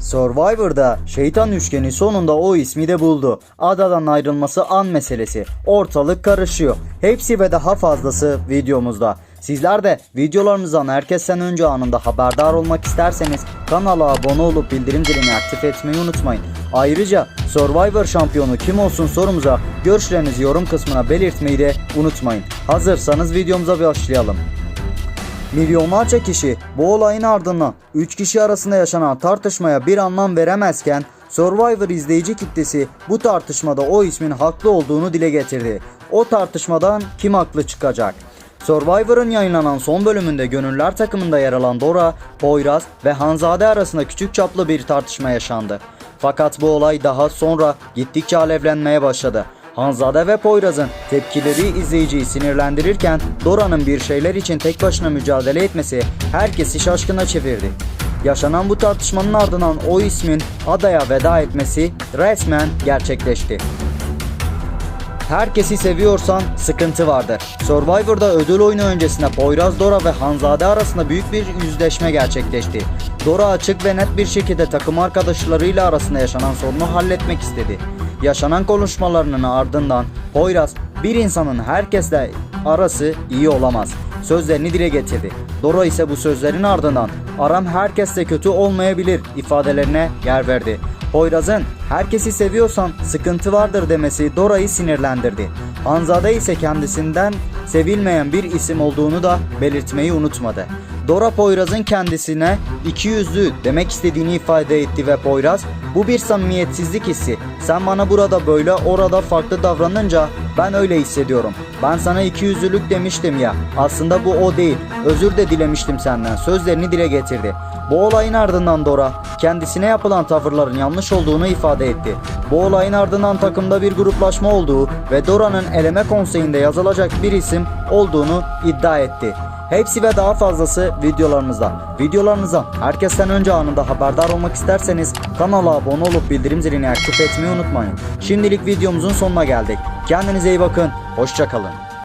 Survivor'da şeytan üçgeni sonunda o ismi de buldu. Adadan ayrılması an meselesi. Ortalık karışıyor. Hepsi ve daha fazlası videomuzda. Sizler de videolarımızdan herkesten önce anında haberdar olmak isterseniz kanala abone olup bildirim zilini aktif etmeyi unutmayın. Ayrıca Survivor şampiyonu kim olsun sorumuza görüşlerinizi yorum kısmına belirtmeyi de unutmayın. Hazırsanız videomuza başlayalım. Milyonlarca kişi bu olayın ardından 3 kişi arasında yaşanan tartışmaya bir anlam veremezken Survivor izleyici kitlesi bu tartışmada o ismin haklı olduğunu dile getirdi. O tartışmadan kim haklı çıkacak? Survivor'ın yayınlanan son bölümünde gönüller takımında yer alan Dora, Poyraz ve Hanzade arasında küçük çaplı bir tartışma yaşandı. Fakat bu olay daha sonra gittikçe alevlenmeye başladı. Hanzade ve Poyraz'ın tepkileri izleyiciyi sinirlendirirken Dora'nın bir şeyler için tek başına mücadele etmesi herkesi şaşkına çevirdi. Yaşanan bu tartışmanın ardından o ismin adaya veda etmesi resmen gerçekleşti. Herkesi seviyorsan sıkıntı vardır. Survivor'da ödül oyunu öncesinde Poyraz Dora ve Hanzade arasında büyük bir yüzleşme gerçekleşti. Dora açık ve net bir şekilde takım arkadaşlarıyla arasında yaşanan sorunu halletmek istedi. Yaşanan konuşmalarının ardından Poyraz bir insanın herkesle arası iyi olamaz sözlerini dile getirdi. Dora ise bu sözlerin ardından aram herkesle kötü olmayabilir ifadelerine yer verdi. Poyraz'ın herkesi seviyorsan sıkıntı vardır demesi Dora'yı sinirlendirdi. Hanzade ise kendisinden sevilmeyen bir isim olduğunu da belirtmeyi unutmadı. Dora Poyraz'ın kendisine iki yüzlü demek istediğini ifade etti ve Poyraz bu bir samimiyetsizlik hissi. Sen bana burada böyle orada farklı davranınca ben öyle hissediyorum. Ben sana iki yüzlülük demiştim ya. Aslında bu o değil. Özür de dilemiştim senden. Sözlerini dile getirdi. Bu olayın ardından Dora kendisine yapılan tavırların yanlış olduğunu ifade etti. Bu olayın ardından takımda bir gruplaşma olduğu ve Dora'nın eleme konseyinde yazılacak bir isim olduğunu iddia etti. Hepsi ve daha fazlası videolarımızda. Videolarımızdan herkesten önce anında haberdar olmak isterseniz kanala abone olup bildirim zilini aktif etmeyi unutmayın. Şimdilik videomuzun sonuna geldik. Kendinize iyi bakın. Hoşçakalın.